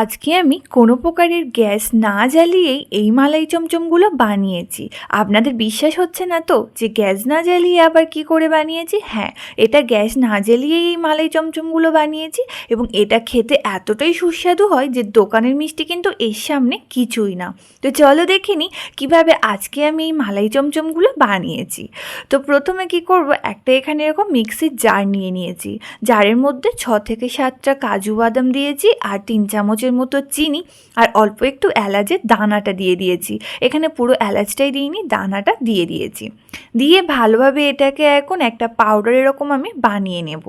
আজকে আমি কোনো প্রকারের গ্যাস না জ্বালিয়েই এই মালাই চমচমগুলো বানিয়েছি। আপনাদের বিশ্বাস হচ্ছে না তো যে গ্যাস না জ্বালিয়ে আবার কি করে বানিয়েছি? হ্যাঁ এটা গ্যাস না জ্বালিয়েই এই মালাই চমচমগুলো বানিয়েছি এবং এটা খেতে এতটাই সুস্বাদু হয় যে দোকানের মিষ্টি কিন্তু এর সামনে কিছুই না। তো চলো দেখে নিই কীভাবে আজকে আমি এই মালাই চমচমগুলো বানিয়েছি। তো প্রথমে কি করব? একটা এখানে এরকম মিক্সির জার নিয়ে নিয়েছি। জারের মধ্যে ছ থেকে সাতটা কাজু বাদাম দিয়েছি আর তিন চামচের মতো চিনি আর অল্প একটু এলাচের দানাটা দিয়ে দিয়েছি। এখানে পুরো এলাচটাই দিইনি, দানাটা দিয়ে দিয়েছি। দিয়ে ভালোভাবে এটাকে এখন একটা পাউডার এরকম আমি বানিয়ে নেব।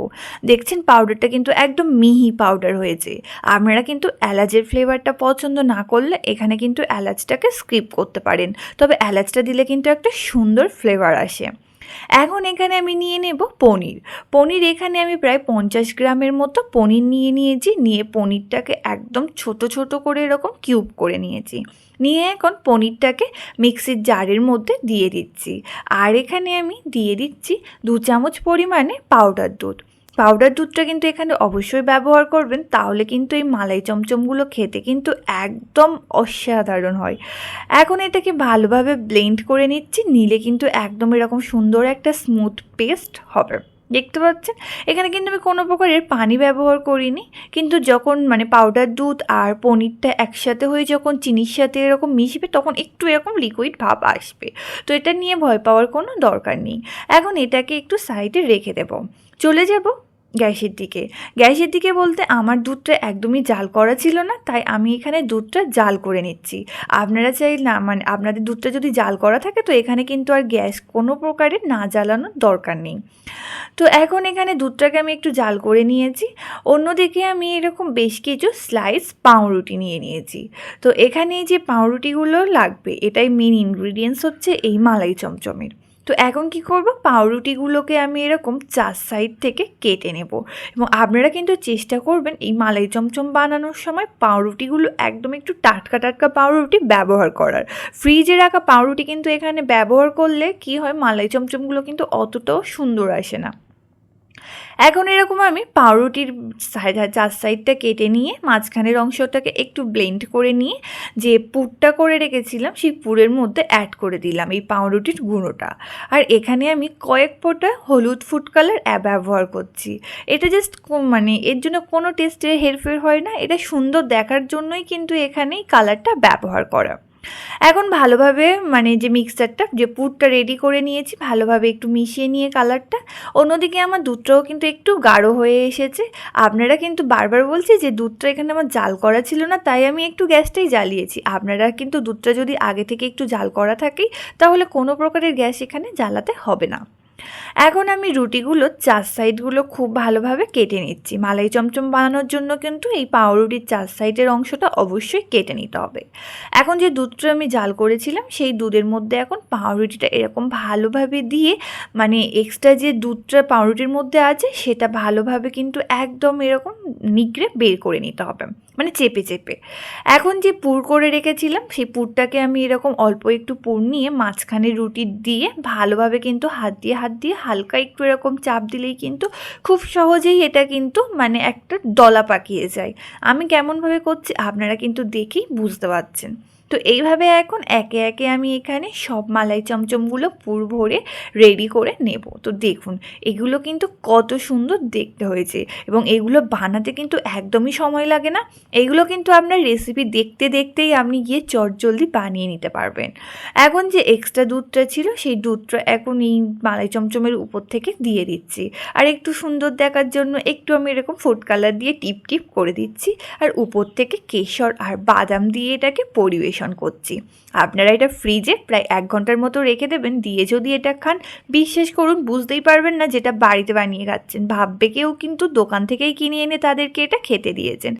দেখছেন পাউডারটা কিন্তু একদম মিহি পাউডার হয়েছে। আপনারা কিন্তু এলাচের ফ্লেভারটা পছন্দ না করলে এখানে কিন্তু এলাচটাকে স্কিপ করতে পারেন। তবে এলাচটা দিলে কিন্তু একটা সুন্দর ফ্লেভার আসে। এখন এখানে আমি নিয়ে নেব পনির। পনির এখানে আমি প্রায় পঞ্চাশ গ্রামের মতো পনির নিয়ে নিয়েছি। নিয়ে পনিরটাকে একদম ছোট ছোট করে এরকম কিউব করে নিয়েছি। নিয়ে এখন পনিরটাকে মিক্সির জারের মধ্যে দিয়ে দিচ্ছি। আর এখানে আমি দিয়ে দিচ্ছি দু চামচ পরিমাণে পাউডার দুধ। পাউডার দুধটা কিন্তু এখানে অবশ্যই ব্যবহার করবেন, তাহলে কিন্তু এই মালাই চমচমগুলো খেতে কিন্তু একদম অসাধারণ হয়। এখন এটাকে ভালোভাবে ব্লেন্ড করে নিচ্ছি, নিলে কিন্তু একদম এরকম সুন্দর একটা স্মুথ পেস্ট হবে। দেখতে পাচ্ছেন? এখানে কিন্তু আমি কোনো প্রকারের পানি ব্যবহার করিনি। কিন্তু যখন মানে পাউডার দুধ আর পনিরটা একসাথে হয়ে যখন চিনির সাথে এরকম মিশবে, তখন একটু এরকম লিকুইড ভাব আসবে। তো এটা নিয়ে ভয় পাওয়ার কোনো দরকার নেই। এখন এটাকে একটু সাইডে রেখে দেব। চলে যাব গ্যাসের দিকে। গ্যাসের দিকে বলতে আমার দুধটা একদমই জাল করা ছিল না, তাই আমি এখানে দুধটা জাল করে নিচ্ছি। আপনারা চাই না মানে আপনাদের দুধটা যদি জাল করা থাকে, তো এখানে কিন্তু আর গ্যাস কোনো প্রকারের না জ্বালানোর দরকার নেই। তো এখন এখানে দুধটাকে আমি একটু জাল করে নিয়েছি। অন্যদিকে আমি এরকম বেশ কিছু স্লাইস পাউরুটি নিয়ে নিয়েছি। তো এখানে যে পাউরুটিগুলো লাগবে, এটাই মেন ইনগ্রিডিয়েন্টস হচ্ছে এই মালাই চমচমের। তো এখন কি করব? পাউরুটিগুলোকে আমি এরকম চার সাইড থেকে কেটে নেব। এবং আপনারা কিন্তু চেষ্টা করবেন এই মালাই চমচম বানানোর সময় পাউরুটিগুলো একদম একটু টাটকা টাটকা পাউরুটি ব্যবহার করার। ফ্রিজে রাখা পাউরুটি কিন্তু এখানে ব্যবহার করলে কি হয়? মালাই চমচমগুলো কিন্তু অতটাও সুন্দর আসে না। এখন এরকম আমি পাউরুটির চার সাইডটা কেটে নিয়ে মাঝখানের অংশটাকে একটু ব্লেন্ড করে নিয়ে যে পুরটা করে রেখেছিলাম, সেই পুরের মধ্যে অ্যাড করে দিলাম এই পাউরুটির গুঁড়োটা। আর এখানে আমি কয়েক ফোঁটা হলুদ ফুড কালার ব্যবহার করছি। এটা জাস্ট মানে এর জন্য কোনো টেস্টের হেরফের হয় না, এটা সুন্দর দেখার জন্যই কিন্তু এখানেই কালারটা ব্যবহার করা। এখন ভালোভাবে মানে যে মিক্সচারটা যে পুরটা রেডি করে নিয়েছি, ভালোভাবে একটু মিশিয়ে নিয়ে কালারটা অন্যদিকে আমার দুধটাও কিন্তু একটু গাঢ় হয়ে এসেছে। আপনারা কিন্তু বারবার বলছি যে দুধটা এখানে আমার জাল করা ছিল না, তাই আমি একটু গ্যাসটাই জ্বালিয়েছি। আপনারা কিন্তু দুধটা যদি আগে থেকে একটু জাল করা থাকে, তাহলে কোনো প্রকারের গ্যাস এখানে জ্বালাতে হবে না। এখন আমি রুটিগুলো, চার সাইডগুলো খুব ভালোভাবে কেটে নিচ্ছি। মালাই চমচম বানানোর জন্য কিন্তু এই পাউরুটির চার সাইডের অংশটা অবশ্যই কেটে নিতে হবে। এখন যে দুধটা আমি জাল করেছিলাম, সেই দুধের মধ্যে এখন পাউরুটিটা এরকম ভালোভাবে দিয়ে মানে এক্সট্রা যে দুধটা পাউরুটির মধ্যে আছে, সেটা ভালোভাবে কিন্তু একদম এরকম নিগড়ে বের করে নিতে হবে মানে চেপে চেপে। এখন যে পুর করে রেখেছিলাম, সেই পুরটাকে আমি এরকম অল্প একটু পুর নিয়ে মাঝখানে রুটি দিয়ে ভালোভাবে কিন্তু হাত দিয়ে হাত দিয়ে হালকা একটু এরকম চাপ দিলেই কিন্তু খুব সহজেই এটা কিন্তু মানে একটা দলা পাকিয়ে যায়। আমি কেমনভাবে করছি আপনারা কিন্তু দেখেই বুঝতে পারছেন। তো এইভাবে এখন একে একে আমি এখানে সব মালাই চমচমগুলো পুর ভরে রেডি করে নেব। তো দেখুন, এগুলো কিন্তু কত সুন্দর দেখতে হয়েছে এবং এগুলো বানাতে কিন্তু একদমই সময় লাগে না। এগুলো কিন্তু আপনার রেসিপি দেখতে দেখতেই আপনি গিয়ে চটজলদি বানিয়ে নিতে পারবেন। এখন যে এক্সট্রা দুধটা ছিল, সেই দুধটা এখন এই মালাই চমচমের উপর থেকে দিয়ে দিচ্ছি। আর একটু সুন্দর দেখার জন্য একটু আমি এরকম ফুড কালার দিয়ে টিপ টিপ করে দিচ্ছি। আর উপর থেকে কেশর আর বাদাম দিয়ে এটাকে পরিবেশন করছি। আপনারা এটা ফ্রিজে প্রায় এক ঘণ্টার মতো রেখে দেবেন, দিয়ে যদি এটা খান, বিশ্বাস করুন, বুঝতেই পারবেন না যেটা বাড়িতে বানিয়ে খাচ্ছেন। ভাববে কেউ কিন্তু দোকান থেকেই কিনে এনে তাদেরকে এটা খেতে দিয়েছেন।